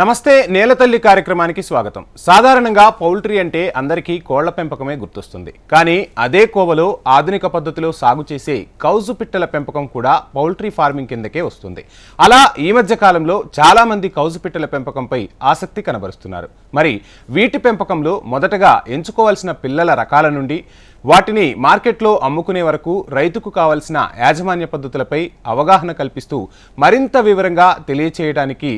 నమస్తే నేలతల్లి కార్యక్రమానికి స్వాగతం. సాధారణంగా పౌల్ట్రీ అంటే అందరికీ కోళ్ళ పెంపకమే గుర్తొస్తుంది. కానీ అదే కోవలో ఆధునిక పద్ధతిలో సాగు చేసే కౌజు పిట్టల పెంపకం కూడా పౌల్ట్రీ ఫార్మింగ్ కిందకే వస్తుంది. అలా ఈ మధ్య కాలంలో చాలామంది కౌజు పిట్టల పెంపకంపై ఆసక్తి కనబరుస్తున్నారు. మరి వీటి పెంపకంలో మొదటగా ఎంచుకోవాల్సిన పిల్లల రకాల నుండి వాటిని మార్కెట్లో అమ్ముకునే వరకు రైతుకు కావలసిన యాజమాన్య పద్ధతులపై అవగాహన కల్పిస్తూ మరింత వివరంగా తెలియచేయడానికి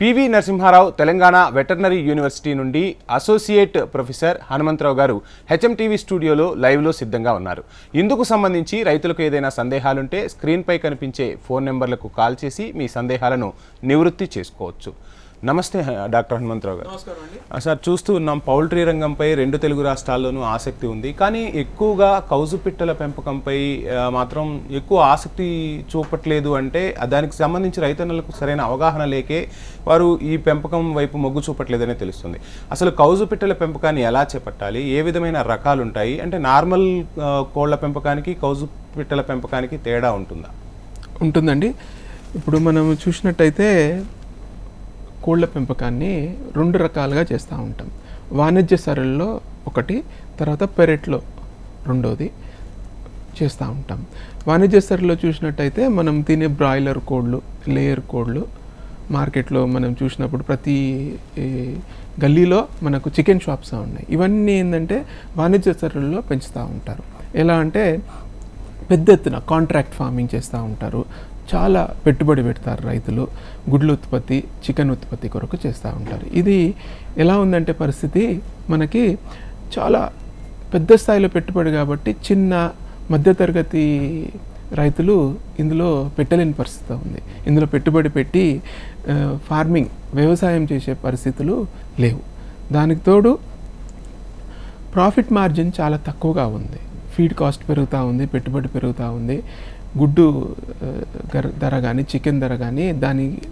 PV Narasimharao Telangana veterinary university నుండి associate professor Hanumantharao garu HMTV స్టూడియోలో లైవ్లో సిద్ధంగా ఉన్నారు. ఇందుకు సంబంధించి రైతులకు ఏదైనా సందేహాలుంటే స్క్రీన్పై కనిపించే ఫోన్ నెంబర్లకు కాల్ చేసి మీ సందేహాలను నివృత్తి చేసుకోవచ్చు. నమస్తే డాక్టర్ హనుమంతరావు గారు. సార్ చూస్తూ ఉన్నాం పౌల్ట్రీ రంగంపై రెండు తెలుగు రాష్ట్రాల్లోనూ ఆసక్తి ఉంది. కానీ ఎక్కువగా కౌజు పిట్టల పెంపకంపై మాత్రం ఎక్కువ ఆసక్తి చూపట్లేదు అంటే దానికి సంబంధించి రైతన్నలకు సరైన అవగాహన లేకే వారు ఈ పెంపకం వైపు మొగ్గు చూపట్లేదనే తెలుస్తుంది. అసలు కౌజు పిట్టల పెంపకాన్ని ఎలా చేపట్టాలి? ఏ విధమైన రకాలు ఉంటాయి అంటే నార్మల్ కోళ్ళ పెంపకానికి కౌజు పిట్టల పెంపకానికి తేడా ఉంటుందా? ఉంటుందండి. ఇప్పుడు మనం చూసినట్టయితే కోళ్ళ పెంపకాన్ని రెండు రకాలుగా చేస్తూ ఉంటాం. వాణిజ్య సరళిలో ఒకటి తర్వాత పెరెట్లో రెండోది చేస్తూ ఉంటాం. వాణిజ్య సరళిలో చూసినట్టయితే మనం తినే బ్రాయిలర్ కోళ్ళు లేయర్ కోళ్ళు మార్కెట్లో మనం చూసినప్పుడు ప్రతి గల్లీలో మనకు చికెన్ షాప్స్ ఉన్నాయి. ఇవన్నీ ఏంటంటే వాణిజ్య సరళిలో పెంచుతూ ఉంటారు. ఎలా అంటే పెద్ద ఎత్తున కాంట్రాక్ట్ ఫార్మింగ్ చేస్తూ ఉంటారు. చాలా పెట్టుబడి పెడతారు రైతులు. గుడ్ల ఉత్పత్తి చికెన్ ఉత్పత్తి కొరకు చేస్తూ ఉంటారు. ఇది ఎలా ఉందంటే పరిస్థితి మనకి చాలా పెద్ద స్థాయిలో పెట్టుబడి కాబట్టి చిన్న మధ్యతరగతి రైతులు ఇందులో పెట్టలేని పరిస్థితి ఉంది. ఇందులో పెట్టుబడి పెట్టి ఫార్మింగ్ వ్యవసాయం చేసే పరిస్థితులు లేవు. దానికి తోడు ప్రాఫిట్ మార్జిన్ చాలా తక్కువగా ఉంది. ఫీడ్ కాస్ట్ పెరుగుతూ ఉంది పెట్టుబడి పెరుగుతూ ఉంది. గుడ్డు ధర కానీ చికెన్ ధర కానీ దానికి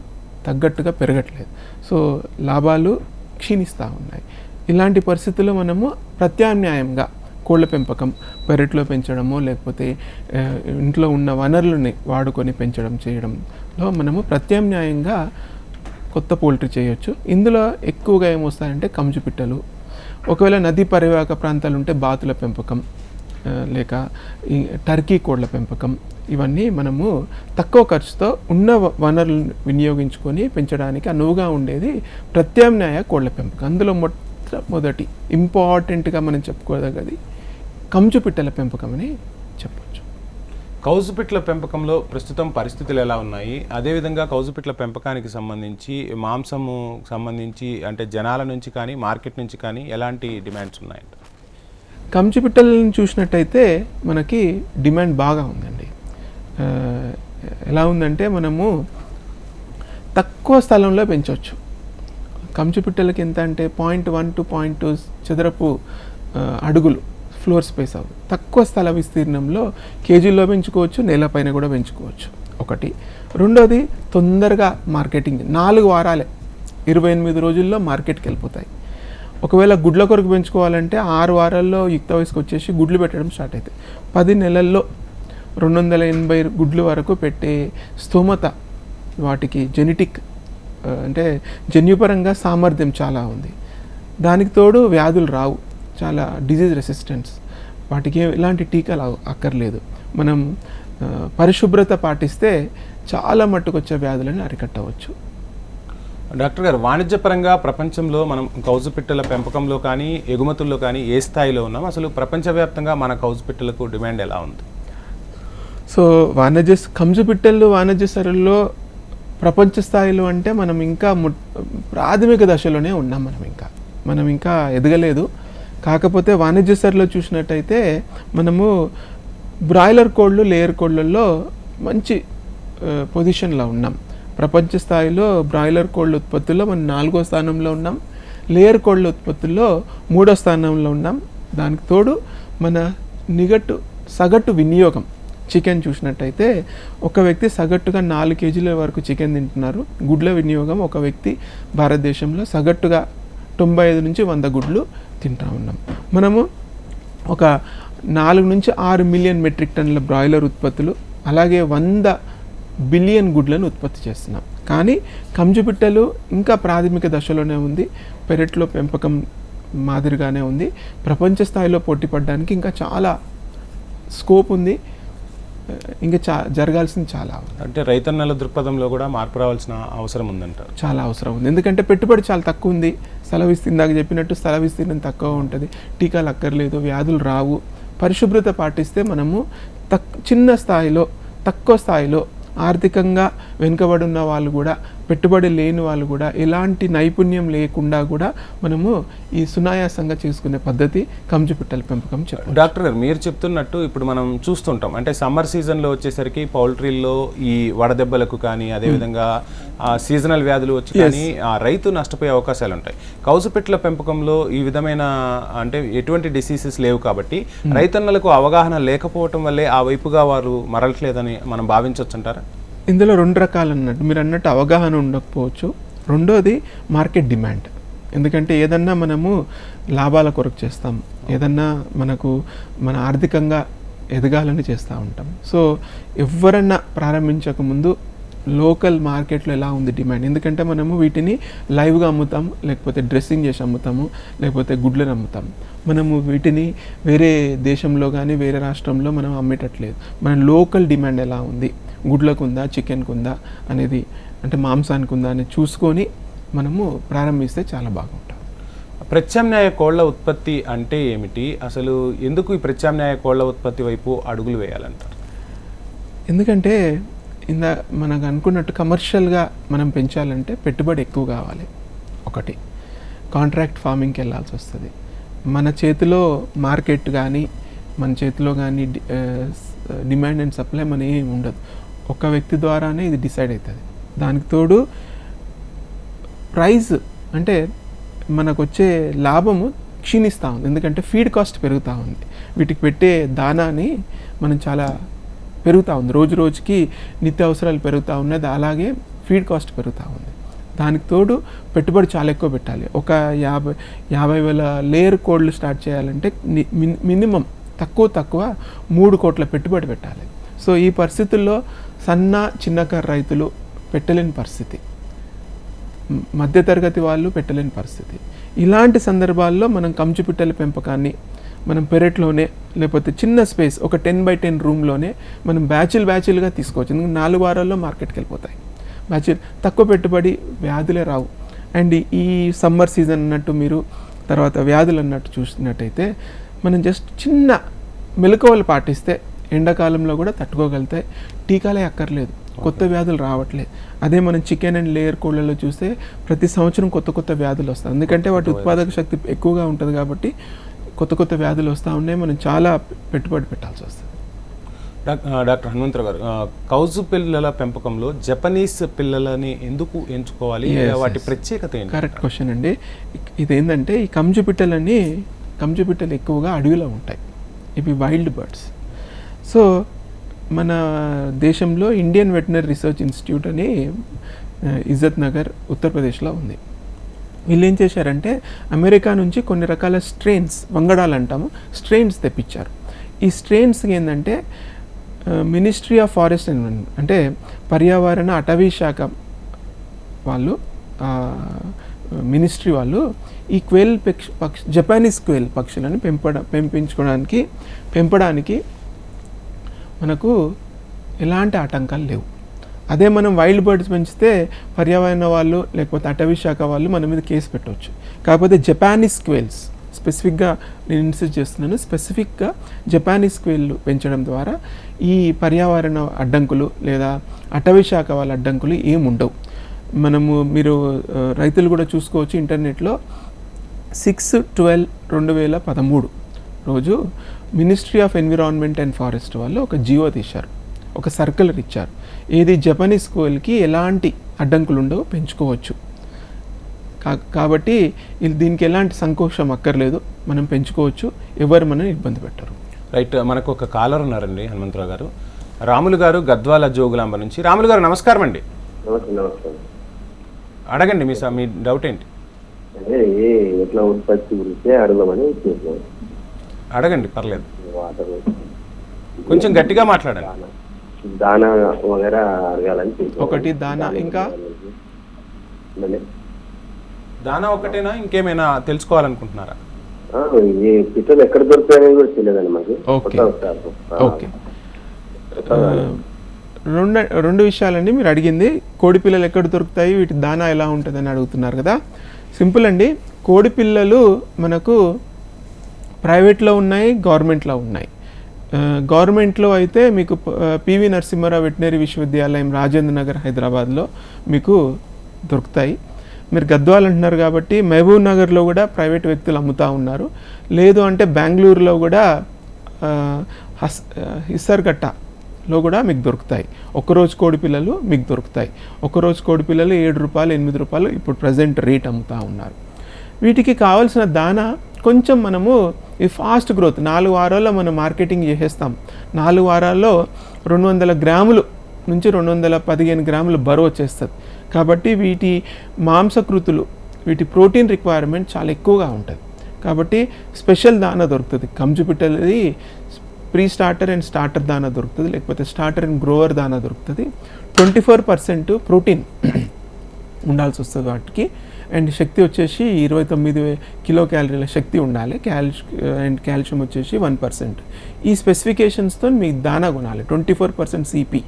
తగ్గట్టుగా పెరగట్లేదు. సో లాభాలు క్షీణిస్తూ ఉన్నాయి. ఇలాంటి పరిస్థితుల్లో మనము ప్రత్యామ్నాయంగా కోళ్ళ పెంపకం పెరట్లో పెంచడము లేకపోతే ఇంట్లో ఉన్న వనరులని వాడుకొని పెంచడం చేయడంలో మనము ప్రత్యామ్నాయంగా కొత్త పోల్ట్రీ చేయొచ్చు. ఇందులో ఎక్కువగా ఏమొస్తాయంటే కంచు పిట్టలు. ఒకవేళ నదీ పరివాహక ప్రాంతాలు ఉంటే బాతుల పెంపకం. లేక ఈ టర్కీ కోళ్ళ పెంపకం ఇవన్నీ మనము తక్కువ ఖర్చుతో ఉన్న వనరులను వినియోగించుకొని పెంచడానికి అనువుగా ఉండేది ప్రత్యామ్నాయ కోళ్ళ పెంపకం. అందులో మొట్టమొదటి ఇంపార్టెంట్గా మనం చెప్పుకోదగ్గది కంచు పిట్టల పెంపకం అని చెప్పచ్చు. కౌజుపిట్ల పెంపకంలో ప్రస్తుతం పరిస్థితులు ఎలా ఉన్నాయి? అదేవిధంగా కౌజుపిట్ల పెంపకానికి సంబంధించి మాంసము సంబంధించి అంటే జనాల నుంచి కానీ మార్కెట్ నుంచి కానీ ఎలాంటి డిమాండ్స్ ఉన్నాయంట? కంచి పిట్టలను చూసినట్టయితే మనకి డిమాండ్ బాగా ఉందండి. ఎలా ఉందంటే మనము తక్కువ స్థలంలో పెంచవచ్చు కంచి పిట్టలకి ఎంత అంటే point one to point two చదరపు అడుగులు ఫ్లోర్ స్పేస్ అవ్వదు తక్కువ స్థల విస్తీర్ణంలో కేజీల్లో పెంచుకోవచ్చు నేలపైన కూడా పెంచుకోవచ్చు. ఒకటి. రెండోది తొందరగా మార్కెటింగ్. నాలుగు వారాలే. ఇరవై ఎనిమిది రోజుల్లో మార్కెట్కి వెళ్ళిపోతాయి. ఒకవేళ గుడ్ల కొరకు పెంచుకోవాలంటే ఆరు వారాల్లో యుక్త వయసుకు వచ్చేసి గుడ్లు పెట్టడం స్టార్ట్ అవుతాయి పది నెలల్లో రెండు వందల ఎనభై గుడ్లు వరకు పెట్టే స్తోమత వాటికి జెనెటిక్ అంటే జన్యుపరంగా సామర్థ్యం చాలా ఉంది. దానికి తోడు వ్యాధులు రావు. చాలా డిజీజ్ రెసిస్టెన్స్ వాటికి ఎలాంటి టీకాలు అక్కర్లేదు. మనం పరిశుభ్రత పాటిస్తే చాలా మట్టుకొచ్చే వ్యాధులను అరికట్టవచ్చు. డాక్టర్ గారు వాణిజ్యపరంగా ప్రపంచంలో మనం కౌజు పిట్టల పెంపకంలో కానీ ఎగుమతుల్లో కానీ ఏ స్థాయిలో ఉన్నాం? అసలు ప్రపంచవ్యాప్తంగా మన కౌజు పిట్టలకు డిమాండ్ ఎలా ఉంది? సో వాణిజ్య కంజు పిట్టలు వాణిజ్య సరళిలో ప్రపంచ స్థాయిలో అంటే మనం ఇంకా ము- ప్రాథమిక దశలోనే ఉన్నాం మనం ఇంకా. మనం ఇంకా ఎదగలేదు. కాకపోతే వాణిజ్య సరిలో చూసినట్టయితే మనము బ్రాయిలర్ కోళ్ళు లేయర్ కోళ్ళల్లో మంచి పొజిషన్లో ఉన్నాం. ప్రపంచ స్థాయిలో బ్రాయిలర్ కోళ్ళ ఉత్పత్తుల్లో మనం నాలుగో స్థానంలో ఉన్నాం. లేయర్ కోళ్ళ ఉత్పత్తుల్లో మూడో స్థానంలో ఉన్నాం. దానికి తోడు మన నిగటు సగటు వినియోగం. చికెన్ చూసినట్టయితే ఒక వ్యక్తి సగటుగా నాలుగు కేజీల వరకు చికెన్ తింటున్నారు. గుడ్ల వినియోగం ఒక వ్యక్తి భారతదేశంలో సగటుగా తొంభై ఐదు నుంచి వంద గుడ్లు తింటా ఉన్నాం. మనము ఒక నాలుగు నుంచి ఆరు మిలియన్ మెట్రిక్ టన్నుల బ్రాయిలర్ ఉత్పత్తులు అలాగే వంద బిలియన్ గుడ్లను ఉత్పత్తి చేస్తున్నాం. కానీ కంజుపిట్టలు ఇంకా ప్రాథమిక దశలోనే ఉంది. పెరట్లో పెంపకం మాదిరిగానే ఉంది. ప్రపంచ స్థాయిలో పోటీ పడడానికి ఇంకా చాలా స్కోప్ ఉంది. ఇంకా చా జరగాల్సింది చాలా. అంటే రైతన్నల దృక్పథంలో కూడా మార్పు రావాల్సిన అవసరం ఉందంటారు చాలా అవసరం ఉంది. ఎందుకంటే పెట్టుబడి చాలా తక్కువ ఉంది. స్థల విస్తీర్ణం ఇందాక చెప్పినట్టు స్థల విస్తీర్ణం తక్కువ ఉంటుంది. టీకాలు అక్కర్లేదు వ్యాధులు రావు. పరిశుభ్రత పాటిస్తే మనము తక్ చిన్న స్థాయిలో తక్కువ స్థాయిలో ఆర్థికంగా వెనుకబడి ఉన్న వాళ్ళు కూడా పెట్టుబడి లేని వాళ్ళు కూడా ఎలాంటి నైపుణ్యం లేకుండా కూడా మనము ఈ సునాయాసంగా చేసుకునే పద్ధతి కంజు పిట్టల పెంపకం డాక్టర్ గారు మీరు చెప్తున్నట్టు ఇప్పుడు మనం చూస్తుంటాం. అంటే సమ్మర్ సీజన్లో వచ్చేసరికి పౌల్ట్రీల్లో ఈ వడదెబ్బలకు కానీ అదేవిధంగా ఆ, సీజనల్ వ్యాధులు వచ్చి కానీ ఆ రైతు నష్టపోయే అవకాశాలు ఉంటాయి కౌసుపెట్ల పెంపకంలో ఈ విధమైన అంటే ఎటువంటి డిసీజెస్ లేవు కాబట్టి రైతన్నలకు అవగాహన లేకపోవటం వల్లే ఆ వైపుగా వారు మరలట్లేదని మనం భావించవచ్చు అంటారా ఇందులో రెండు రకాలు అన్నట్టు మీరు అన్నట్టు అవగాహన ఉండకపోవచ్చు. రెండోది మార్కెట్ డిమాండ్. ఎందుకంటే ఏదన్నా మనము లాభాల కొరకు చేస్తాం. ఏదన్నా మనకు మన ఆర్థికంగా ఎదగాలని చేస్తూ ఉంటాం. సో ఎవరన్నా ప్రారంభించక ముందు లోకల్ మార్కెట్లో ఎలా ఉంది డిమాండ్? ఎందుకంటే మనము వీటిని లైవ్గా అమ్ముతాం లేకపోతే డ్రెస్సింగ్ చేసి అమ్ముతాము లేకపోతే గుడ్లను అమ్ముతాం. మనము వీటిని వేరే దేశంలో కానీ వేరే రాష్ట్రంలో మనం అమ్మేటట్లేదు. మన లోకల్ డిమాండ్ ఎలా ఉంది? గుడ్లకు ఉందా చికెన్కి ఉందా అనేది అంటే మాంసానికి ఉందా అనేది చూసుకొని మనము ప్రారంభిస్తే చాలా బాగుంటుంది. ప్రత్యామ్నాయ కోళ్ళ ఉత్పత్తి అంటే ఏమిటి? అసలు ఎందుకు ఈ ప్రత్యామ్నాయ కోళ్ళ ఉత్పత్తి వైపు అడుగులు వేయాలంటారు? ఎందుకంటే ఇందా మనకు అనుకున్నట్టు కమర్షియల్గా మనం పెంచాలంటే పెట్టుబడి ఎక్కువ కావాలి. ఒకటి. కాంట్రాక్ట్ ఫార్మింగ్కి వెళ్ళాల్సి వస్తుంది. మన చేతిలో మార్కెట్ కానీ మన చేతిలో కానీ డిమాండ్ అండ్ సప్లై మన ఏం ఉండదు. ఒక వ్యక్తి ద్వారానే ఇది డిసైడ్ అవుతుంది దానికి తోడు ప్రైస్ అంటే మనకు వచ్చే లాభము క్షీణిస్తూ ఉంది. ఎందుకంటే ఫీడ్ కాస్ట్ పెరుగుతూ ఉంది. వీటికి పెట్టే దానాని మనం చాలా పెరుగుతూ ఉంది. రోజు రోజుకి నిత్య అవసరాలు పెరుగుతూ ఉన్నది అలాగే ఫీడ్ కాస్ట్ పెరుగుతూ ఉంది. దానికి తోడు పెట్టుబడి చాలా ఎక్కువ పెట్టాలి. ఒక యాభై యాభై వేల లేయర్ కోడ్లు స్టార్ట్ చేయాలంటే మినిమం తక్కువ తక్కువ మూడు కోట్ల పెట్టుబడి పెట్టాలి. సో ఈ పరిస్థితుల్లో సన్న చిన్నకారు రైతులు పెట్టలేని పరిస్థితి. మధ్యతరగతి వాళ్ళు పెట్టలేని పరిస్థితి. ఇలాంటి సందర్భాల్లో మనం కంచు పిట్టల పెంపకాన్ని మనం పెరట్లోనే లేకపోతే చిన్న స్పేస్ ఒక టెన్ బై టెన్ రూమ్లోనే మనం బ్యాచులు బ్యాచులుగా తీసుకోవచ్చు. ఎందుకంటే నాలుగు వారాల్లో మార్కెట్కి వెళ్ళిపోతాయి. బ్యాచులు తక్కువ పెట్టుబడి వ్యాధులే రావు. అండ్ ఈ సమ్మర్ సీజన్ అన్నట్టు మీరు తర్వాత వ్యాధులు అన్నట్టు చూసినట్టయితే మనం జస్ట్ చిన్న మెలకువలు పాటిస్తే ఎండాకాలంలో కూడా తట్టుకోగలుగుతాయి టీకాలే అక్కర్లేదు. కొత్త వ్యాధులు రావట్లేదు. అదే మనం చికెన్ అండ్ లేయర్ కోళ్ళలో చూస్తే ప్రతి సంవత్సరం కొత్త కొత్త వ్యాధులు వస్తాయి. ఎందుకంటే వాటి ఉత్పాదక శక్తి ఎక్కువగా ఉంటుంది కాబట్టి కొత్త కొత్త వ్యాధులు వస్తూ ఉన్నాయి. మనం చాలా పెట్టుబడి పెట్టాల్సి వస్తుంది. డాక్టర్ హనుమంతరావు గారు కౌజు పిల్లల పెంపకంలో జపనీస్ పిల్లలని ఎందుకు ఎంచుకోవాలి? వాటి. ప్రత్యేకత ఏంటి? కరెక్ట్ క్వశ్చన్ అండి. ఇక్- ఇదేంటంటే ఈ కంజు పిట్టలన్నీ కంజు పిట్టలు ఎక్కువగా అడవిలో ఉంటాయి. ఇవి వైల్డ్ బర్డ్స్ సో మన దేశంలో ఇండియన్ వెటనరీ రీసెర్చ్ ఇన్స్టిట్యూట్ అని ఇజ్జత్ నగర్ ఉత్తరప్రదేశ్లో ఉంది. వీళ్ళు ఏం చేశారంటే అమెరికా నుంచి కొన్ని రకాల స్ట్రెయిన్స్ వంగడాలు అంటాము స్ట్రెయిన్స్ తెప్పించారు. ఈ స్ట్రెయిన్స్కి ఏంటంటే మినిస్ట్రీ ఆఫ్ ఫారెస్ట్ అంటే పర్యావరణ అటవీ శాఖ వాళ్ళు మినిస్ట్రీ వాళ్ళు ఈ క్వేల్ పక్ష జపానీస్ క్వేల్ పక్షులను పెంపడ పెంపించుకోవడానికి పెంపడానికి మనకు ఎలాంటి ఆటంకాలు లేవు. అదే మనం వైల్డ్ బర్డ్స్ పెంచితే పర్యావరణ వాళ్ళు లేకపోతే అటవీ శాఖ వాళ్ళు మన మీద కేసు పెట్టవచ్చు. కాకపోతే జపానీస్ క్వేల్స్ స్పెసిఫిక్గా నేను ఇన్సిస్ట్ చేస్తున్నాను స్పెసిఫిక్గా జపానీస్ క్వేల్ పెంచడం ద్వారా ఈ పర్యావరణ అడ్డంకులు లేదా అటవీ శాఖ వాళ్ళ అడ్డంకులు ఏమి ఉండవు. మనము మీరు రైతులు కూడా చూసుకోవచ్చు ఇంటర్నెట్లో సిక్స్ ట్వెల్వ్ రెండు వేల పదమూడు రోజు ministry of environment and forest వాళ్ళు ఒక జియో తీశారు. ఒక సర్కులర్ ఇచ్చారు. ఏది జపనీస్ కోయిల్కి ఎలాంటి అడ్డంకులు ఉండవు పెంచుకోవచ్చు. కా- కాబట్టి ఇది దీనికి ఎలాంటి సంకోచం అక్కర్లేదు. మనం పెంచుకోవచ్చు. ఎవరు మనని ఇబ్బంది పెట్టరు. రైట్ మనకు ఒక కాలర్ ఉన్నారండి హనుమంతరావు గారు. రాములు గారు గద్వాల జోగులాంబ నుంచి. రాములు గారు నమస్కారం అండి. అడగండి మీ మీ డౌట్ ఏంటి? ఎట్లా ఉత్పత్తి గురించి అడగమని అడగండి పర్లేదు. వాటర్ కొంచెం గట్టిగా మాట్లాడండి. దానా. వగేరా అడగాలని చేసినాం. ఒకటి దానా ఇంకా? దానా ఒకటేనా ఇంకేమైనా తెలుసుకోవాలనుకుంటున్నారా? ఆ, ఈ పిట్టలు ఎక్కడ దొరుకుతాయని కూడా తెలియదండి మాకు. ఓకే. రెండు రెండు విషయాలండి మీరు అడిగింది. కోడి పిల్లలు ఎక్కడ దొరుకుతాయి వీటి దానా ఎలా ఉంటుందని అడుగుతున్నారు కదా. సింపుల్ అండి. కోడి పిల్లలు మనకు ప్రైవేట్లో ఉన్నాయి గవర్నమెంట్లో ఉన్నాయి. గవర్నమెంట్లో అయితే మీకు పివి నరసింహారావు వెటనరీ విశ్వవిద్యాలయం రాజేంద్ర నగర్ హైదరాబాద్లో మీకు దొరుకుతాయి. మీరు గద్వాల్ అంటున్నారు కాబట్టి మహబూబ్ నగర్లో కూడా ప్రైవేట్ వ్యక్తులు అమ్ముతూ ఉన్నారు. లేదు అంటే బెంగళూరులో కూడా హస్ ఆ, హిస్సర్గట్టలో కూడా మీకు దొరుకుతాయి. ఒకరోజు కోడి పిల్లలు మీకు దొరుకుతాయి. ఒకరోజు కోడి పిల్లలు ఏడు రూపాయలు ఎనిమిది రూపాయలు ఇప్పుడు ప్రజెంట్ రేట్ అమ్ముతూ ఉన్నారు. వీటికి కావాల్సిన దానా కొంచెం మనము ఈ ఫాస్ట్ గ్రోత్ నాలుగు వారాల్లో మనం మార్కెటింగ్ చేసేస్తాం. నాలుగు వారాల్లో రెండు వందల గ్రాములు నుంచి రెండు వందల పదిహేను గ్రాములు బరువు వచ్చేస్తుంది. కాబట్టి వీటి మాంసకృతులు వీటి ప్రోటీన్ రిక్వైర్మెంట్ చాలా ఎక్కువగా ఉంటుంది. కాబట్టి స్పెషల్ దానా దొరుకుతుంది. కంజుపిట్టలది ప్రీ స్టార్టర్ అండ్ స్టార్టర్ దానా దొరుకుతుంది. లేకపోతే స్టార్టర్ అండ్ గ్రోవర్ దానా దొరుకుతుంది. ట్వంటీ ఫోర్ పర్సెంట్ ప్రోటీన్ ఉండాల్సి వస్తుంది వాటికి. అండ్ శక్తి వచ్చేసి ఇరవై తొమ్మిది కిలో క్యాలరీల శక్తి ఉండాలి. క్యాల్షి అండ్ కాల్షియం వచ్చేసి వన్ పర్సెంట్. ఈ స్పెసిఫికేషన్స్తో మీకు దానా కొనాలి. Twenty four percent CP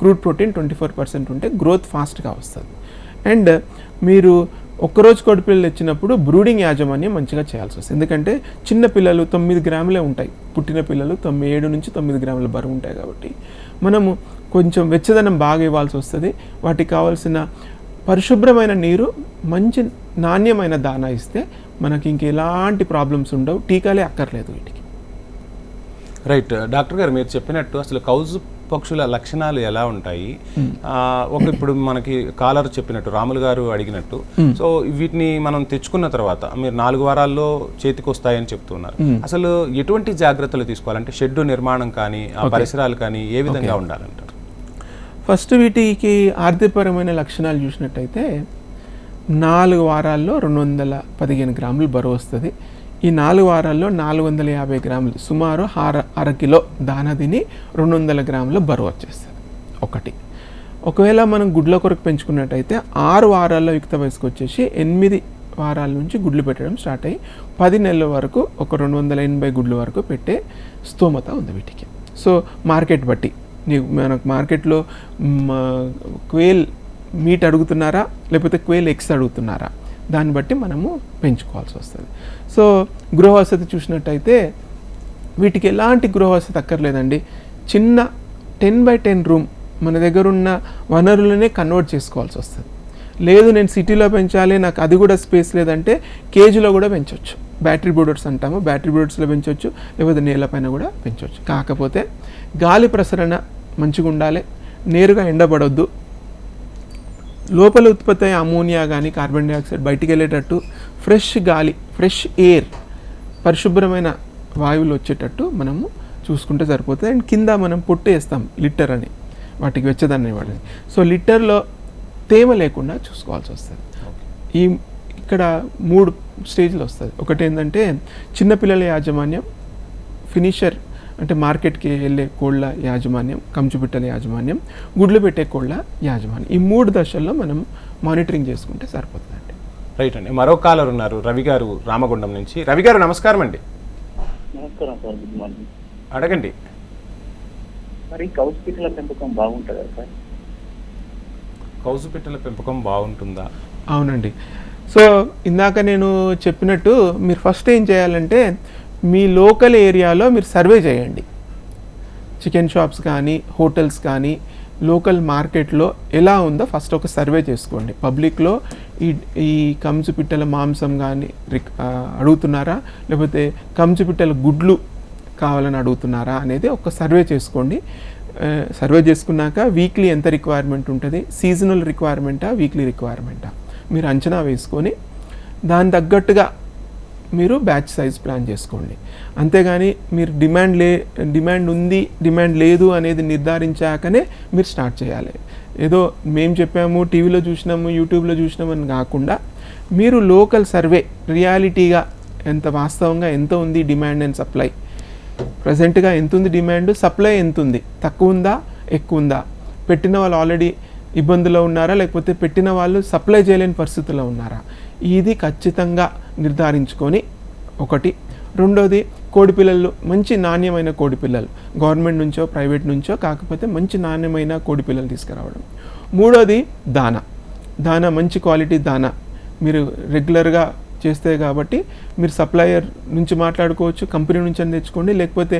crude protein twenty four percent ఉంటే గ్రోత్ ఫాస్ట్గా వస్తుంది. అండ్ మీరు ఒక్కరోజు కోడి పిల్లలు ఇచ్చినప్పుడు బ్రూడింగ్ యాజమాన్యం మంచిగా చేయాల్సి వస్తుంది. ఎందుకంటే చిన్న పిల్లలు తొమ్మిది గ్రాములే ఉంటాయి. పుట్టిన పిల్లలు తొమ్మిది ఏడు నుంచి తొమ్మిది గ్రాముల బరువు ఉంటాయి కాబట్టి మనము కొంచెం వెచ్చదనం బాగా ఇవ్వాల్సి వస్తుంది. వాటికి కావాల్సిన పరిశుభ్రమైన నీరు మంచి నాణ్యమైన దానా ఇస్తే మనకి ఇంకెలాంటి ప్రాబ్లమ్స్ ఉండవు. టీకాలే అక్కర్లేదు వీటికి. రైట్ డాక్టర్ గారు మీరు చెప్పినట్టు అసలు కౌజు పక్షుల లక్షణాలు ఎలా ఉంటాయి? ఒక ఇప్పుడు మనకి కాలర్ చెప్పినట్టు రాములు గారు అడిగినట్టు. సో వీటిని మనం తెచ్చుకున్న తర్వాత మీరు నాలుగు వారాల్లో చేతికి వస్తాయని చెప్తున్నారు అసలు ఎటువంటి జాగ్రత్తలు తీసుకోవాలంటే షెడ్ నిర్మాణం కానీ ఆ పరిసరాలు కానీ ఏ విధంగా ఉండాలంటారు? ఫస్ట్ వీటికి ఆర్థికపరమైన లక్షణాలు చూసినట్టయితే నాలుగు వారాల్లో రెండు వందల పదిహేను గ్రాములు బరువు వస్తుంది. ఈ నాలుగు వారాల్లో నాలుగు వందల యాభై గ్రాములు సుమారు అర అర కిలో దాన తిని రెండు వందల గ్రాముల బరువు వచ్చేస్తుంది. ఒకటి. ఒకవేళ మనం గుడ్ల కొరకు పెంచుకున్నట్టయితే ఆరు వారాల్లో యుక్త వయసుకు వచ్చేసి ఎనిమిది వారాల నుంచి గుడ్లు పెట్టడం స్టార్ట్ అయ్యి పది నెలల వరకు ఒక రెండు వందల ఎనభై గుడ్ల వరకు పెట్టే స్తోమత ఉంది వీటికి. సో మార్కెట్ బట్టి. నీకు మనకు మార్కెట్లో క్వేల్ మీట్ అడుగుతున్నారా? లేకపోతే క్వేల్ ఎగ్స్ అడుగుతున్నారా? దాన్ని బట్టి మనము పెంచుకోవాల్సి వస్తుంది. సో గృహవసతి చూసినట్టయితే వీటికి ఎలాంటి గృహవసతి అక్కర్లేదండి. చిన్న టెన్ బై టెన్ రూమ్ మన దగ్గర ఉన్న వనరులనే కన్వర్ట్ చేసుకోవాల్సి వస్తుంది. లేదు నేను సిటీలో పెంచాలి నాకు అది కూడా స్పేస్ లేదంటే కేజీలో కూడా పెంచవచ్చు బ్యాటరీ బోర్డర్స్ అంటాము బ్యాటరీ బోర్డర్స్లో పెంచవచ్చు లేకపోతే నేలపైన కూడా పెంచవచ్చు కాకపోతే గాలి ప్రసరణ మంచిగా ఉండాలి నేరుగా ఎండబడొద్దు. లోపల ఉత్పత్తి అయ్యే అమోనియా కానీ కార్బన్ డైఆక్సైడ్ బయటికి వెళ్ళేటట్టు ఫ్రెష్ గాలి ఫ్రెష్ ఎయిర్ పరిశుభ్రమైన వాయువులు వచ్చేటట్టు మనము చూసుకుంటే సరిపోతుంది. అండ్ కింద మనం పొట్టు వేస్తాం లిటర్ అని వాటికి వెచ్చదన్ని వాడిని సో లిటర్లో తేమ లేకుండా చూసుకోవాల్సి వస్తుంది. ఈ ఇక్కడ మూడు స్టేజ్లు వస్తుంది. ఒకటి ఏంటంటే చిన్నపిల్లల యాజమాన్యం ఫినిషర్ అంటే మార్కెట్కి వెళ్ళే కోళ్ళ యాజమాన్యం కంచుపిట్టల యాజమాన్యం గుడ్లు పెట్టే కోళ్ళ యాజమాన్యం. ఈ మూడు దశల్లో మనం మానిటరింగ్ చేసుకుంటే సరిపోతుందండి. రైట్ అండి. మరో కాలర్ ఉన్నారు రవి గారు రామగుండం నుంచి. రవి గారు నమస్కారం అండి. నమస్కారం సార్ గుడ్ మార్నింగ్. అడగండి. మరి కౌస్ పెంపకం బాగుంటుందా సార్? కౌజు పిట్టల పెంపకం బాగుంటుందా? అవునండి. సో ఇందాక నేను చెప్పినట్టు మీరు ఫస్ట్ ఏం చేయాలంటే మీ లోకల్ ఏరియాలో మీరు సర్వే చేయండి. చికెన్ షాప్స్ కానీ హోటల్స్ కానీ లోకల్ మార్కెట్లో ఎలా ఉందో ఫస్ట్ ఒక సర్వే చేసుకోండి. పబ్లిక్లో ఈ ఈ కంచు పిట్టల మాంసం కానీ రిక్- అడుగుతున్నారా? లేకపోతే కంచు పిట్టల గుడ్లు కావాలని అడుగుతున్నారా అనేది ఒక సర్వే చేసుకోండి. సర్వే చేసుకున్నాక వీక్లీ ఎంత రిక్వైర్మెంట్ ఉంటుంది? సీజనల్ రిక్వైర్మెంటా వీక్లీ రిక్వైర్మెంటా మీరు అంచనా వేసుకొని దాని తగ్గట్టుగా మీరు బ్యాచ్ సైజ్ ప్లాన్ చేసుకోండి. అంతేగాని మీరు డిమాండ్ లే డిమాండ్ ఉంది డిమాండ్ లేదు అనేది నిర్ధారించాకనే మీరు స్టార్ట్ చేయాలి. ఏదో మేము చెప్పాము టీవీలో చూసినాము యూట్యూబ్లో చూసినాము అని కాకుండా మీరు లోకల్ సర్వే రియాలిటీగా ఎంత వాస్తవంగా ఎంత ఉంది డిమాండ్ అండ్ సప్లై ప్రజెంట్గా ఎంతుంది డిమాండ్ సప్లై ఎంతుంది. తక్కువ ఉందా ఎక్కువ ఉందా పెట్టిన వాళ్ళు ఆల్రెడీ ఇబ్బందులో ఉన్నారా? లేకపోతే పెట్టిన వాళ్ళు సప్లై చేయలేని పరిస్థితుల్లో ఉన్నారా? ఇది ఖచ్చితంగా నిర్ధారించుకొని ఒకటి. రెండోది కోడిపిల్లలు మంచి నాణ్యమైన కోడిపిల్లలు గవర్నమెంట్ నుంచో ప్రైవేట్ నుంచో కాకపోతే మంచి నాణ్యమైన కోడిపిల్లలు తీసుకురావడం. మూడోది దాన. దాన మంచి క్వాలిటీ దాన. మీరు రెగ్యులర్గా చేస్తే కాబట్టి మీరు సప్లయర్ నుంచి మాట్లాడుకోవచ్చు కంపెనీ నుంచి అని తెచ్చుకోండి. లేకపోతే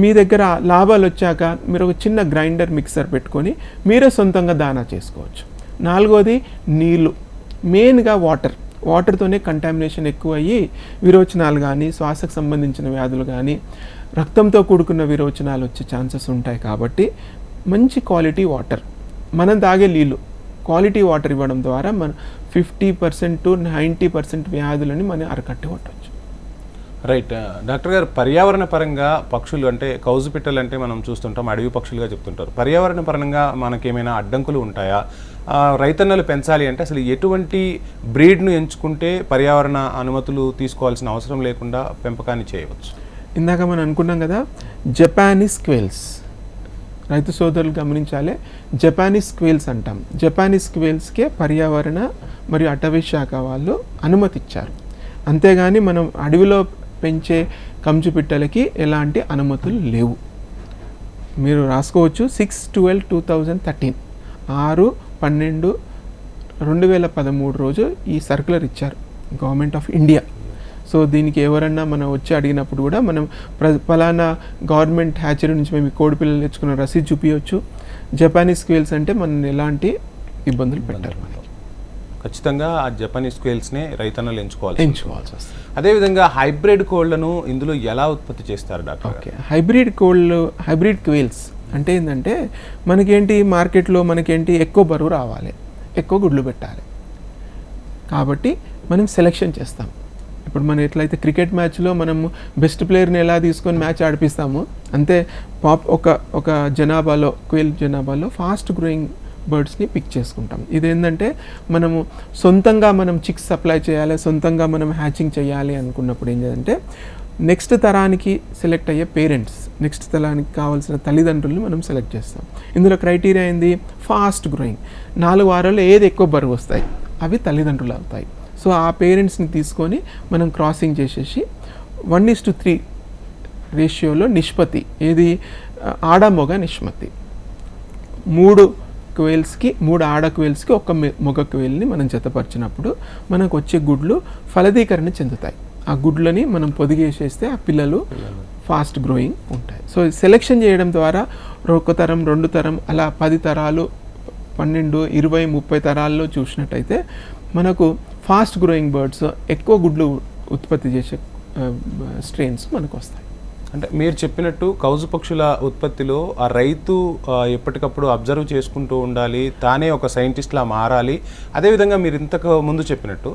మీ దగ్గర లాభాలు వచ్చాక మీరు ఒక చిన్న గ్రైండర్ మిక్సర్ పెట్టుకొని మీరే సొంతంగా దానా చేసుకోవచ్చు. నాలుగోది నీళ్ళు మెయిన్గా వాటర్. వాటర్తోనే కంటామినేషన్ ఎక్కువ అయ్యి విరోచనాలు కానీ శ్వాసకు సంబంధించిన వ్యాధులు కానీ రక్తంతో కూడుకున్న విరోచనాలు వచ్చే ఛాన్సెస్ ఉంటాయి కాబట్టి మంచి క్వాలిటీ వాటర్. మనం తాగే నీళ్ళు క్వాలిటీ వాటర్ ఇవ్వడం ద్వారా మనం fifty percent to ninety percent వ్యాధులని మనం అరకట్టి కొట్టవచ్చు రైట్ డాక్టర్ గారు పర్యావరణ పరంగా పక్షులు అంటే కౌజు పిట్టలు అంటే మనం చూస్తుంటాం అడవి పక్షులుగా చెప్తుంటారు. పర్యావరణ పరంగా మనకేమైనా అడ్డంకులు ఉంటాయా? రైతన్నలు పెంచాలి అంటే అసలు ఎటువంటి బ్రీడ్ను ఎంచుకుంటే పర్యావరణ అనుమతులు తీసుకోవాల్సిన అవసరం లేకుండా పెంపకాన్ని చేయవచ్చు? ఇందాక మనం అనుకున్నాం కదా జపానీస్ క్వేల్స్ రైతు సోదరులు గమనించాలి. జపానీస్ క్వేల్స్ అంటాం. జపానీస్ క్వేల్స్కే పర్యావరణ మరియు అటవీ శాఖ వాళ్ళు అనుమతిచ్చారు. అంతేగాని మనం అడవిలో పెంచే కంచు పిట్టలకి ఎలాంటి అనుమతులు లేవు. మీరు రాసుకోవచ్చు six twelve two thousand thirteen ఆరు పన్నెండు రెండు వేల పదమూడు రోజు ఈ సర్కులర్ ఇచ్చారు. గవర్నమెంట్ ఆఫ్ ఇండియా సో దీనికి ఎవరన్నా మనం వచ్చి అడిగినప్పుడు కూడా మనం ప్ర ఫలానా గవర్నమెంట్ హ్యాచరీ నుంచి మేము కోడి పిల్లలు తెచ్చుకున్న రసీదు చూపించవచ్చు జపానీస్ క్వేల్స్ అంటే మనం ఎలాంటి ఇబ్బందులు పెట్టారు మనకి. ఖచ్చితంగా ఆ జపనీస్ స్క్వేల్స్నే రైతన్నలు ఎంచుకోవాలి ఎంచుకోవాల్సి వస్తుంది. అదేవిధంగా హైబ్రిడ్ కోళ్ళను ఇందులో ఎలా ఉత్పత్తి చేస్తారు డాక్టర్? ఓకే. హైబ్రిడ్ కోళ్ళు హైబ్రిడ్ క్వేల్స్ అంటే ఏంటంటే మనకేంటి మార్కెట్లో మనకేంటి ఎక్కువ బరువు రావాలి ఎక్కువ గుడ్లు పెట్టాలి. కాబట్టి మనం సెలెక్షన్ చేస్తాం. ఇప్పుడు మనం ఎట్లయితే క్రికెట్ మ్యాచ్లో మనము బెస్ట్ ప్లేయర్ని ఎలా తీసుకొని మ్యాచ్ ఆడిపిస్తామో అంతే పాప్ ఒక ఒక జనాభాలో క్వేల్ జనాభాలో ఫాస్ట్ గ్రోయింగ్ బర్డ్స్ని పిక్ చేసుకుంటాం. ఇదేంటంటే మనము సొంతంగా మనం చిక్స్ సప్లై చేయాలి సొంతంగా మనం హ్యాచింగ్ చేయాలి అనుకున్నప్పుడు ఏం చేయాలంటే నెక్స్ట్ తరానికి సెలెక్ట్ అయ్యే పేరెంట్స్ నెక్స్ట్ తరానికి కావాల్సిన తల్లిదండ్రులను మనం సెలెక్ట్ చేస్తాం. ఇందులో క్రైటీరియా ఏంది? Fast growing. నాలుగు వారాల్లో ఏది ఎక్కువ బరువు వస్తాయి? అవి తల్లిదండ్రులు అవుతాయి. సో ఆ పేరెంట్స్ని తీసుకొని మనం క్రాసింగ్ చేసేసి వన్ ఇస్ టు త్రీ రేషియోలో నిష్పత్తి. ఏది? ఆడమొగ ఆడ మొగ నిష్పత్తి. మూడు క్వేల్స్కి మూడు ఆడ క్వేల్స్కి ఒక మొగ క్వేల్ని మనం జతపరిచినప్పుడు మనకు వచ్చే గుడ్లు ఫలదీకరణ చెందుతాయి. ఆ గుడ్లని మనం పొదిగేసేస్తే ఆ పిల్లలు ఫాస్ట్ గ్రోయింగ్ ఉంటాయి. సో సెలెక్షన్ చేయడం ద్వారా ఒక తరం రెండు తరం అలా పది తరాలు పన్నెండు ఇరవై ముప్పై తరాల్లో చూసినట్టయితే మనకు ఫాస్ట్ గ్రోయింగ్ బర్డ్స్ ఎక్కువ గుడ్లు ఉత్పత్తి చేసే స్ట్రెయిన్స్ మనకు వస్తాయి. అంటే మీరు చెప్పినట్టు కౌజు పక్షుల ఉత్పత్తిలో ఆ రైతు ఎప్పటికప్పుడు అబ్జర్వ్ చేసుకుంటూ ఉండాలి తానే ఒక సైంటిస్ట్లా మారాలి. అదేవిధంగా మీరు ఇంతకు ముందు చెప్పినట్టు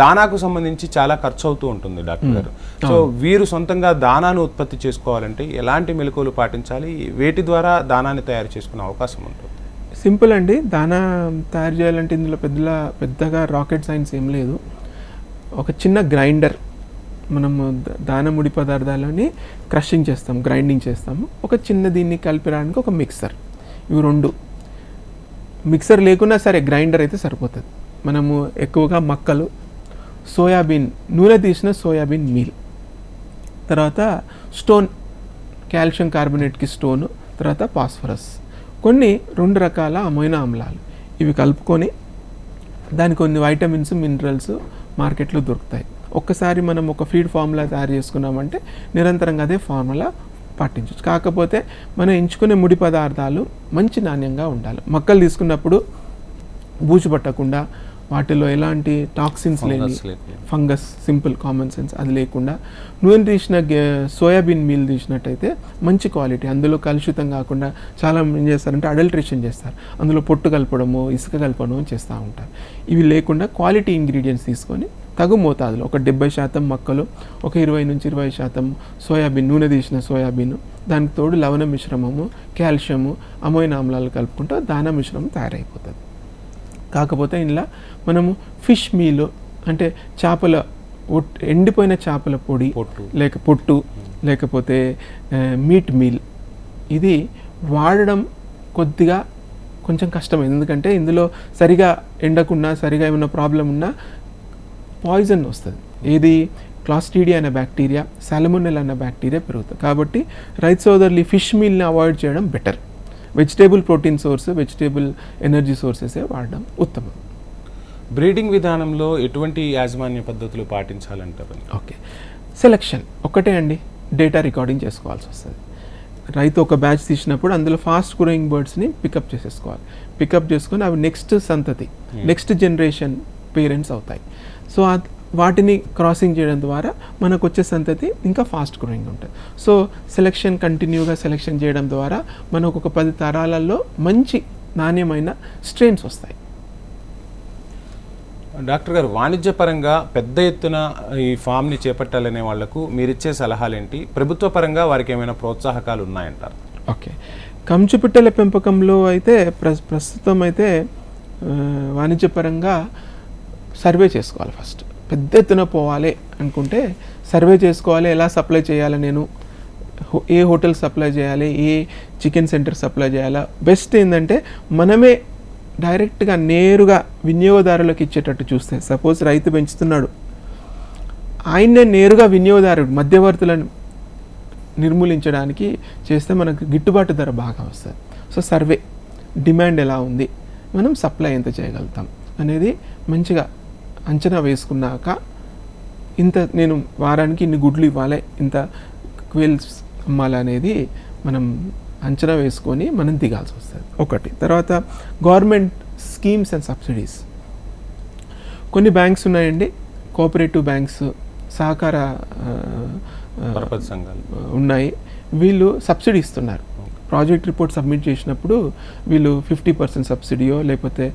దానాకు సంబంధించి చాలా ఖర్చు అవుతూ ఉంటుంది డాక్టర్ గారు. సో వీరు సొంతంగా దానాను ఉత్పత్తి చేసుకోవాలంటే ఎలాంటి మెలకువలు పాటించాలి? వేటి ద్వారా దానాన్ని తయారు చేసుకునే అవకాశం ఉంటుంది. సింపుల్ అండి. దానా తయారు చేయాలంటే ఇందులో పెద్దలా పెద్దగా రాకెట్ సైన్స్ ఏం లేదు. ఒక చిన్న గ్రైండర్ మనము దాన ముడి పదార్థాలని క్రషింగ్ చేస్తాం గ్రైండింగ్ చేస్తాము. ఒక చిన్న దీన్ని కలిపడానికి ఒక మిక్సర్. ఇవి రెండు. మిక్సర్ లేకున్నా సరే గ్రైండర్ అయితే సరిపోతుంది. మనము ఎక్కువగా మక్కలు సోయాబీన్ నూనె తీసిన సోయాబీన్ మీల్. తర్వాత స్టోన్ కాల్షియం కార్బోనేట్కి స్టోన్ తర్వాత ఫాస్ఫరస్. కొన్ని రెండు రకాల అమైనో ఆమ్లాలు. ఇవి కలుపుకొని దాని కొన్ని వైటమిన్స్ మినరల్స్ మార్కెట్లో దొరుకుతాయి. ఒక్కసారి మనం ఒక ఫీడ్ ఫార్ములా తయారు చేసుకున్నామంటే నిరంతరంగా అదే ఫార్ములా పాటించవచ్చు కాకపోతే మనం ఎంచుకునే ముడి పదార్థాలు మంచి నాణ్యంగా ఉండాలి. మొక్కలు తీసుకున్నప్పుడు బూజు పట్టకుండా వాటిలో ఎలాంటి టాక్సిన్స్ లేని. ఫంగస్ సింపుల్ కామన్ సెన్స్ అది లేకుండా నూనె తీసిన గే- సోయాబీన్ మీల్ తీసినట్టయితే మంచి క్వాలిటీ అందులో కలుషితం కాకుండా చాలా ఏం చేస్తారంటే అడల్ట్రేషన్ చేస్తారు. అందులో పొట్టు కలపడము ఇసుక కలపడము చేస్తూ ఉంటారు. ఇవి లేకుండా క్వాలిటీ ఇంగ్రీడియంట్స్ తీసుకొని తగు మోతాదులో ఒక డెబ్బై శాతం మొక్కలు ఒక ఇరవై నుంచి ఇరవై శాతం సోయాబీన్ నూనె తీసిన సోయాబీన్ దానికి తోడు లవణ మిశ్రమము కాల్షియము అమైనో ఆమ్లాలు కలుపుకుంటూ దాన మిశ్రమం తయారైపోతుంది. కాకపోతే ఇందులో మనము ఫిష్ మీల్ అంటే చేపల ఎండిపోయిన చేపల పొడి. లేక పొట్టు లేకపోతే మీట్ మీల్. ఇది వాడడం కొద్దిగా కొంచెం కష్టమైంది. ఎందుకంటే ఇందులో సరిగా ఎండకున్నా సరిగా ఏమైనా ప్రాబ్లం ఉన్నా పాయిజన్ వస్తుంది. ఏది? క్లాస్టీడియా అనే బ్యాక్టీరియా సాలమోనెల్ అనే బ్యాక్టీరియా పెరుగుతుంది. కాబట్టి రైతు సోదరులు ఫిష్ మీల్ని అవాయిడ్ చేయడం better. Vegetable protein source vegetable energy సోర్సెసే వాడడం ఉత్తమం. బ్రీడింగ్ విధానంలో ఎటువంటి యాజమాన్య పద్ధతులు పాటించాలంటారు? ఓకే. సెలెక్షన్ ఒక్కటే అండి. డేటా రికార్డింగ్ చేసుకోవాల్సి వస్తుంది. రైతు ఒక బ్యాచ్ తీసినప్పుడు అందులో ఫాస్ట్ గ్రోయింగ్ బర్డ్స్ని పికప్ చేసేసుకోవాలి. పికప్ చేసుకొని అవి నెక్స్ట్ సంతతి నెక్స్ట్ జనరేషన్ పేరెంట్స్ అవుతాయి. సో అద్- వాటిని క్రాసింగ్ చేయడం ద్వారా మనకు వచ్చే సంతతి ఇంకా ఫాస్ట్ గ్రోయింగ్ ఉంటుంది సో సెలెక్షన్ కంటిన్యూగా సెలెక్షన్ చేయడం ద్వారా మనకు ఒక పది తరాలలో మంచి నాణ్యమైన స్ట్రెయిన్స్ వస్తాయి. డాక్టర్ గారు వాణిజ్యపరంగా పెద్ద ఎత్తున ఈ ఫామ్ని చేపట్టాలనే వాళ్ళకు మీరిచ్చే సలహాలేంటి? ప్రభుత్వ పరంగా వారికి ఏమైనా ప్రోత్సాహకాలు ఉన్నాయంటారు? ఓకే. కంచుపిట్టల పెంపకంలో అయితే ప్ర ప్రస్తుతం అయితే వాణిజ్యపరంగా సర్వే చేసుకోవాలి ఫస్ట్ పెద్ద ఎత్తున పోవాలి అనుకుంటే సర్వే చేసుకోవాలి ఎలా సప్లై చేయాలి నేను హో- ఏ హోటల్ సప్లై చేయాలి ఏ చికెన్ సెంటర్ సప్లై చేయాలా? బెస్ట్ ఏంటంటే మనమే డైరెక్ట్గా నేరుగా వినియోగదారులకు ఇచ్చేటట్టు చూస్తే సపోజ్ రైతు పెంచుతున్నాడు ఆయన్నే నేరుగా వినియోగదారుడు మధ్యవర్తులను నిర్మూలించడానికి చేస్తే మనకు గిట్టుబాటు ధర బాగా వస్తుంది. సో సర్వే డిమాండ్ ఎలా ఉంది మనం సప్లై ఎంత చేయగలుగుతాం అనేది మంచిగా అంచనా వేసుకున్నాక ఇంత నేను వారానికి ఇన్ని గుడ్లు ఇవ్వాలి ఇంత క్విల్స్ అమ్మాలి అనేది మనం అంచనా వేసుకొని మనం దిగాల్సి వస్తుంది. ఒకటి. తర్వాత గవర్నమెంట్ స్కీమ్స్ అండ్ సబ్సిడీస్. కొన్ని బ్యాంక్స్ ఉన్నాయండి. కోఆపరేటివ్ బ్యాంక్స్ సహకార ఉన్నాయి. వీళ్ళు సబ్సిడీ ఇస్తున్నారు. ప్రాజెక్ట్ రిపోర్ట్ సబ్మిట్ చేసినప్పుడు వీళ్ళు ఫిఫ్టీ పర్సెంట్ సబ్సిడీయో లేకపోతే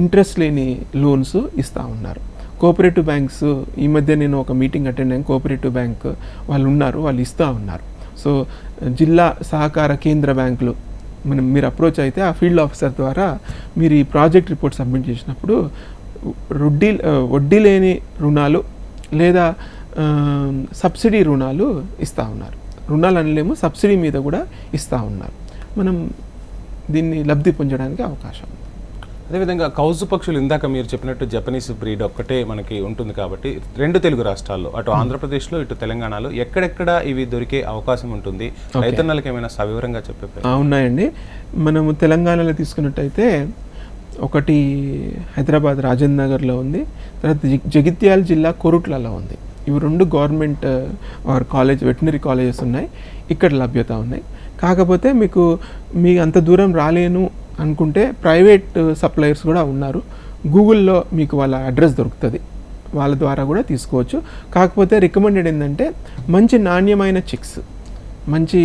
ఇంట్రెస్ట్ లేని లోన్స్ ఇస్తూ ఉన్నారు. కోఆపరేటివ్ బ్యాంక్స్ ఈ మధ్య నేను ఒక మీటింగ్ అటెండ్ అయ్యాను కోఆపరేటివ్ బ్యాంక్ వాళ్ళు ఉన్నారు వాళ్ళు ఇస్తూ ఉన్నారు. సో జిల్లా సహకార కేంద్ర బ్యాంకులు మనం మీరు అప్రోచ్ అయితే ఆ ఫీల్డ్ ఆఫీసర్ ద్వారా మీరు ఈ ప్రాజెక్ట్ రిపోర్ట్ సబ్మిట్ చేసినప్పుడు వడ్డీ వడ్డీ లేని రుణాలు లేదా సబ్సిడీ రుణాలు ఇస్తూ ఉన్నారు. రుణాలు అనలేము సబ్సిడీ మీద కూడా ఇస్తూ ఉన్నారు. మనం దీన్ని లబ్ధి పొందడానికి అవకాశం ఉంది. అదేవిధంగా కౌజు పక్షులు ఇందాక మీరు చెప్పినట్టు జపనీస్ బ్రీడ్ ఒక్కటే మనకి ఉంటుంది కాబట్టి రెండు తెలుగు రాష్ట్రాల్లో అటు ఆంధ్రప్రదేశ్లో ఇటు తెలంగాణలో ఎక్కడెక్కడ ఇవి దొరికే అవకాశం ఉంటుంది. రైతన్నలకు ఏమైనా సవివరంగా చెప్పే ఉన్నాయండి. మనము తెలంగాణలో తీసుకున్నట్టయితే ఒకటి హైదరాబాద్ రాజేంద్ర నగర్లో ఉంది తర్వాత జగి- జగిత్యాల జిల్లా కొరుట్లలో ఉంది. ఇవి రెండు government or college veterinary colleges ఉన్నాయి. ఇక్కడ లభ్యత ఉన్నాయి. కాకపోతే మీకు మీ అంత దూరం రాలేను అనుకుంటే ప్రైవేట్ uh, సప్లయర్స్ కూడా ఉన్నారు. గూగుల్లో మీకు వాళ్ళ అడ్రస్ దొరుకుతుంది. వాళ్ళ ద్వారా కూడా తీసుకోవచ్చు. కాకపోతే రికమెండెడ్ ఏంటంటే మంచి నాణ్యమైన చిక్స్. మంచి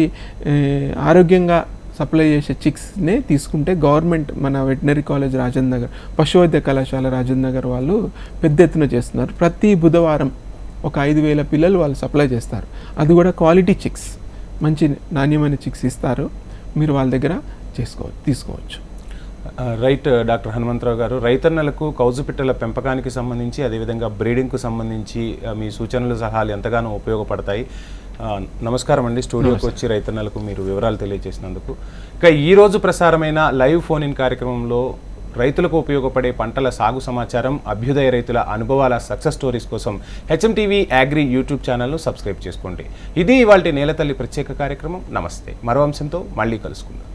uh, ఆరోగ్యంగా సప్లై చేసే చిక్స్నే తీసుకుంటే గవర్నమెంట్ మన వెటనరీ కాలేజ్ రాజేంద్ర నగర్ పశువైద్య కళాశాల రాజేంద్ర నగర్ వాళ్ళు పెద్ద ఎత్తున చేస్తున్నారు. ప్రతి బుధవారం ఒక ఐదు వేల పిల్లలు వాళ్ళు సప్లై చేస్తారు. అది కూడా క్వాలిటీ చిక్స్. మంచి నాణ్యమైన చిక్స్ ఇస్తారు. మీరు వాళ్ళ దగ్గర చేసుకో తీసుకోవచ్చు. రైట్ డాక్టర్ హనుమంతరావు గారు. రైతన్నలకు కౌజు పిట్టల పెంపకానికి సంబంధించి అదేవిధంగా బ్రీడింగ్కు సంబంధించి మీ సూచనలు సలహాలు ఎంతగానో ఉపయోగపడతాయి. నమస్కారం అండి. స్టూడియోకి వచ్చి రైతన్నలకు మీరు వివరాలు తెలియజేసినందుకు. ఇక ఈ రోజు ప్రసారమైన లైవ్ ఫోన్ ఇన్ కార్యక్రమంలో రైతులకు ఉపయోగపడే పంటల సాగు సమాచారం అభ్యుదయ రైతుల అనుభవాల సక్సెస్ స్టోరీస్ కోసం హెచ్ఎంటీవీ అగ్రి యూట్యూబ్ ఛానల్ను సబ్స్క్రైబ్ చేసుకోండి. ఇది ఇవాళ నేలతల్లి ప్రత్యేక కార్యక్రమం. నమస్తే. మరో అంశంతో మళ్ళీ కలుసుకుందాం.